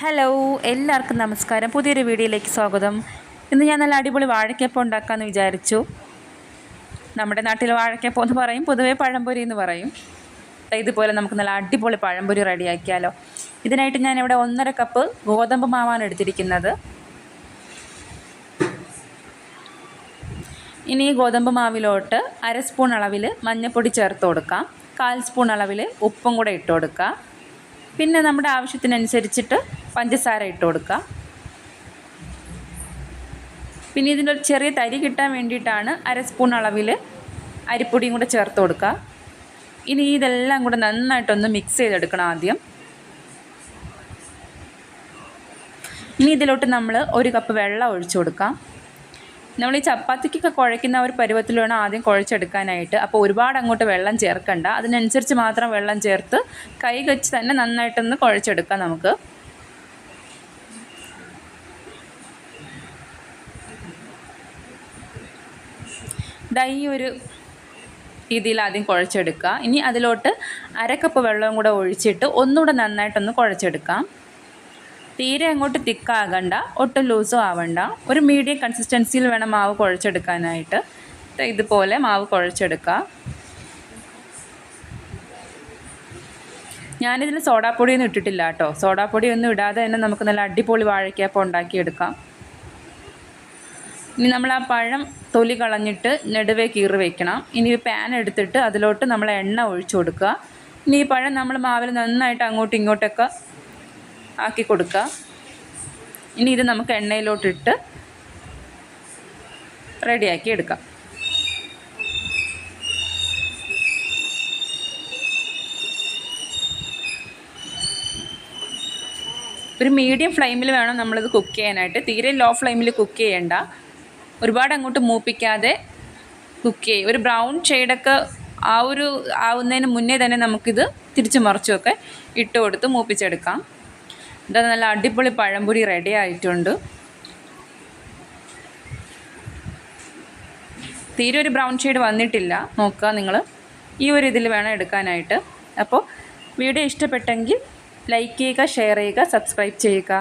Hello എല്ലാവർക്കും നമസ്കാരം. പുതിയൊരു വീഡിയോയിലേക്ക് സ്വാഗതം. ഇന്ന് ഞാൻ നല്ല അടിപൊളി വാഴക്കപ്പം ഉണ്ടാക്കാമെന്ന് വിചാരിച്ചു. നമ്മുടെ നാട്ടിൽ വാഴക്കപ്പം എന്ന് പറയും പൊതുവേ പഴംപൊരി എന്ന് പറയും. ഇതുപോലെ നമുക്ക് നല്ല അടിപൊളി പഴംപൊരി റെഡിയാക്കിയാലോ. ഇതിനായിട്ട് ഞാൻ ഇവിടെ ഒന്നര കപ്പ് ഗോതമ്പ് മാവാണ് എടുത്തിരിക്കുന്നത്. ഇനി ഈ ഗോതമ്പ് മാവിലോട്ട് അര സ്പൂൺ അളവിൽ മഞ്ഞൾപ്പൊടി ചേർത്ത് കൊടുക്കാം. കാൽ സ്പൂൺ അളവിൽ ഉപ്പും കൂടെ ഇട്ട് കൊടുക്കുക പിന്നെ നമ്മുടെ ആവശ്യത്തിനനുസരിച്ചിട്ട് പഞ്ചസാര ഇട്ട് കൊടുക്കുക പിന്നെ ഇതിന്റെ ഒരു ചെറിയ തരി കിട്ടാൻ വേണ്ടിയിട്ടാണ് അര സ്പൂൺ അളവിൽ അരിപ്പൊടിയും കൂടെ ചേർത്ത് കൊടുക്കുക. ഇനി ഇതെല്ലാം കൂടെ നന്നായിട്ടൊന്ന് മിക്സ് ചെയ്തെടുക്കണം ആദ്യം. ഇനി ഇതിലോട്ട് നമ്മൾ ഒരു കപ്പ് വെള്ളം ഒഴിച്ചു കൊടുക്കാം. നമ്മൾ ഈ ചപ്പാത്തിക്കൊക്കെ കുഴയ്ക്കുന്ന ഒരു പരുവത്തിൽ വേണം ആദ്യം കുഴച്ചെടുക്കാനായിട്ട്. അപ്പോൾ ഒരുപാട് അങ്ങോട്ട് വെള്ളം ചേർക്കണ്ട. അതിനനുസരിച്ച് മാത്രം വെള്ളം ചേർത്ത് കൈ വെച്ച് തന്നെ നന്നായിട്ടൊന്ന് കുഴച്ചെടുക്കാം നമുക്ക്. ദാ ഒരു രീതിയിൽ ആദ്യം കുഴച്ചെടുക്കുക ഇനി അതിലോട്ട് അരക്കപ്പ് വെള്ളവും കൂടെ ഒഴിച്ചിട്ട് ഒന്നുകൂടെ നന്നായിട്ടൊന്ന് കുഴച്ചെടുക്കാം. തീരെ അങ്ങോട്ട് തിക്കാകണ്ട ഒട്ടും ലൂസും ആവണ്ട. ഒരു മീഡിയം കൺസിസ്റ്റൻസിയിൽ വേണം മാവ് കുഴച്ചെടുക്കാനായിട്ട്. ഇതുപോലെ മാവ് കുഴച്ചെടുക്കുക ഞാനിതിൽ സോഡാപ്പൊടിയൊന്നും ഇട്ടിട്ടില്ല കേട്ടോ. സോഡാപ്പൊടി ഒന്നും ഇടാതെ തന്നെ നമുക്ക് നല്ല അടിപൊളി വാഴയ്ക്കപ്പം ഉണ്ടാക്കിയെടുക്കാം. ഇനി നമ്മൾ ആ പഴം തൊലി കളഞ്ഞിട്ട് നെടുവേ കീറി വെക്കണം. ഇനി പാൻ എടുത്തിട്ട് അതിലോട്ട് നമ്മൾ എണ്ണ ഒഴിച്ചു കൊടുക്കുക. ഇനി ഈ പഴം നമ്മൾ മാവിൽ നന്നായിട്ട് അങ്ങോട്ടും ഇങ്ങോട്ടൊക്കെ ആക്കി കൊടുക്കുക. ഇനി ഇത് നമുക്ക് എണ്ണയിലോട്ടിട്ട് റെഡിയാക്കി എടുക്കാം. ഒരു മീഡിയം ഫ്ലെയിമിൽ വേണം നമ്മളിത് കുക്ക് ചെയ്യാനായിട്ട്. തീരെ ലോ ഫ്ലെയിമിൽ കുക്ക് ചെയ്യേണ്ട. ഒരുപാട് അങ്ങോട്ട് മൂപ്പിക്കാതെ കുക്ക് ചെയ്യും. ഒരു ബ്രൗൺ ഷെയ്ഡൊക്കെ ആ ഒരു ആവുന്നതിന് മുന്നേ തന്നെ നമുക്കിത് തിരിച്ച് മറിച്ചുമൊക്കെ ഇട്ട് കൊടുത്ത് മൂപ്പിച്ചെടുക്കാം. ഇത് നല്ല അടിപൊളി പഴംപൊരി റെഡി ആയിട്ടുണ്ട്. തീരെ ഒരു ബ്രൗൺ ഷെയ്ഡ് വന്നിട്ടില്ല. നോക്കുക നിങ്ങൾ ഈ ഒരു ഇതിൽ വേണം എടുക്കാനായിട്ട്. അപ്പോൾ വീഡിയോ ഇഷ്ടപ്പെട്ടെങ്കിൽ ലൈക്ക് ചെയ്യുക ഷെയർ ചെയ്യുക സബ്സ്ക്രൈബ് ചെയ്യുക.